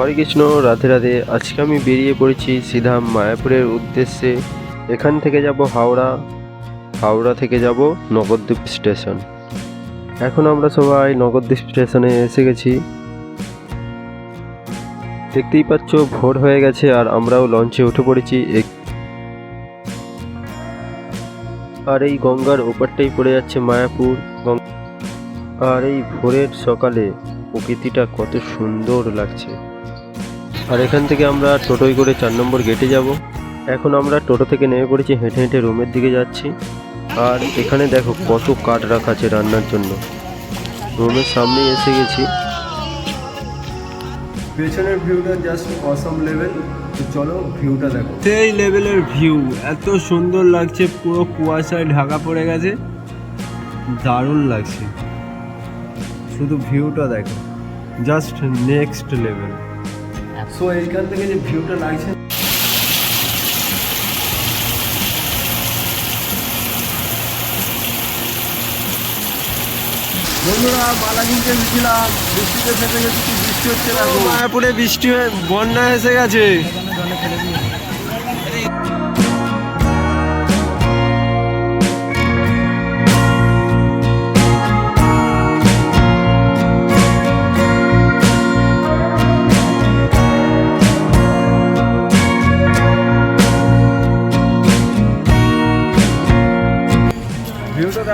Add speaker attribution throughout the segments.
Speaker 1: হরে কৃষ্ণ, রাধে রাধে। আজকে আমি বেরিয়ে পড়েছি সিধা মায়াপুরের উদ্দেশ্যে। এখান থেকে যাব হাওড়া। হাওড়া থেকে যাব নগরদ্বীপ স্টেশন। এখন আমরা সবাই নগরদ্বীপ স্টেশনে এসে গেছি। দেখতেই পাচ্ছ, ভোর হয়ে গেছে আর আমরাও লঞ্চে উঠে পড়েছি। আর এই গঙ্গার ওপারটাই পড়ে যাচ্ছে মায়াপুর। আর এই ভোরের সকালে প্রকৃতিটা কত সুন্দর লাগছে। আর এখান থেকে আমরা টোটোয় করে চার নম্বর গেটে যাব। এখন আমরা টোটো থেকে নেমে পড়েছি হেঁটে হেঁটে রুমের দিকে যাচ্ছি। আর এখানে দেখো কত কাঠ রাখা আছে রান্নার জন্য। রুমের সামনেই এসে গেছি। পেছনের ভিউটা জাস্ট অসম লেভেল তো চলো ভিউটা দেখো।
Speaker 2: সেই লেভেলের ভিউ এত সুন্দর লাগছে পুরো কুয়াশায় ঢাকা পড়ে গেছে। দারুণ লাগছে। শুধু ভিউটা দেখো। জাস্ট নেক্সট লেভেল
Speaker 1: সো এইখান থেকে যে ভিউটা লাগছে
Speaker 2: বন্ধুরা মালা কিনতে গেছিলাম বৃষ্টিতে ফেসে গেছি বৃষ্টি হচ্ছে না মায়াপুরে বৃষ্টি হয়ে বন্যা এসে গেছে।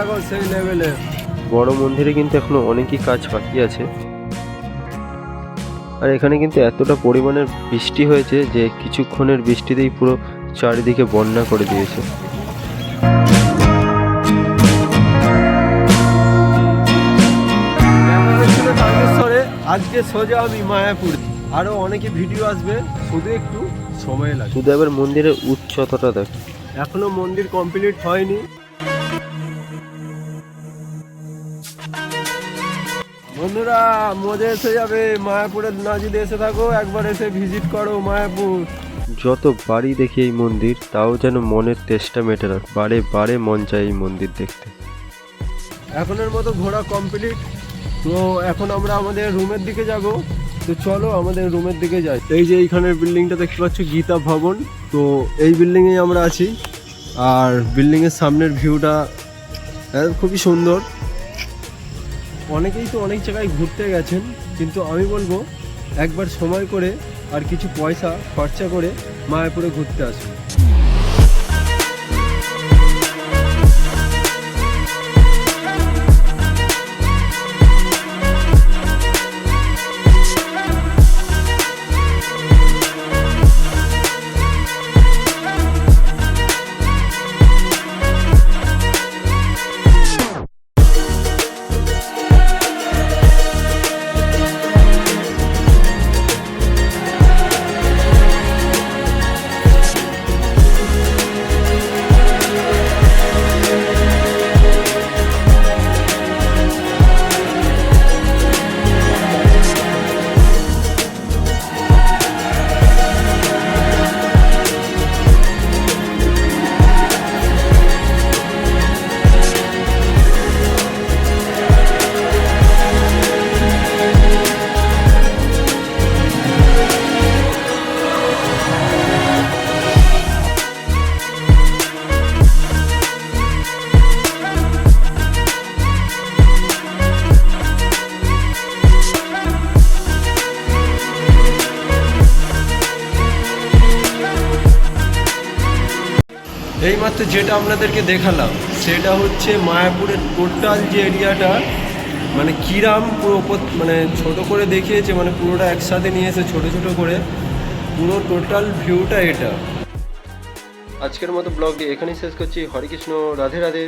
Speaker 2: দেখো সেই লেভেলে
Speaker 1: বড় মন্দিরে কিন্তু এখনও অনেকই কাজ বাকি আছে। আর এখানে কিন্তু এতটা পরিমাণের বৃষ্টি হয়েছে যে কিছুক্ষণের বৃষ্টিতেই পুরো চারিদিকে বন্যা করে দিয়েছে।
Speaker 2: আজকে সোজা আমি মায়াপুর। আরও অনেকে ভিডিও আসবে শুধু একটু সময় লাগে
Speaker 1: শুধু এবার মন্দিরের উচ্চতাটা দেখ।
Speaker 2: এখনও মন্দির কমপ্লিট হয়নি। বন্ধুরা মজা এসে যাবে। মায়াপুরের না যদি এসে থাকো একবার এসে ভিজিট করো মায়াপুর।
Speaker 1: যত বাড়ি দেখি এই মন্দির তাও যেন মনের তেষ্টা মেটে না বারে বারে মন চায় এই মন্দির দেখতে।
Speaker 2: এখনের মতো ঘোরা কমপ্লিট তো এখন আমরা আমাদের রুমের দিকে যাব। তো চলো আমাদের রুমের দিকে যাই। এই যে এইখানের বিল্ডিংটা দেখতে পাচ্ছ গীতা ভবন। তো এই বিল্ডিংয়ে আমরা আছি। আর বিল্ডিংয়ের সামনের ভিউটা খুবই সুন্দর। অনেকেই তো অনেক জায়গায় ঘুরতে গেছেন, কিন্তু আমি বলব একবার সময় করে আর কিছু পয়সা খরচা করে মায়াপুরে ঘুরতে আসুন। এইমাত্র যেটা আপনাদেরকে দেখালাম, সেটা হচ্ছে মায়াপুরের টোটাল যে এরিয়াটা মানে কিরাম পুরো মানে ছোট করে দেখিয়েছে মানে পুরোটা একসাথে নিয়ে এসে ছোট ছোট করে, পুরো টোটাল ভিউটা এটা।
Speaker 1: আজকের মতো ব্লগটি এখানেই শেষ করছি। হরে কৃষ্ণ, রাধে রাধে।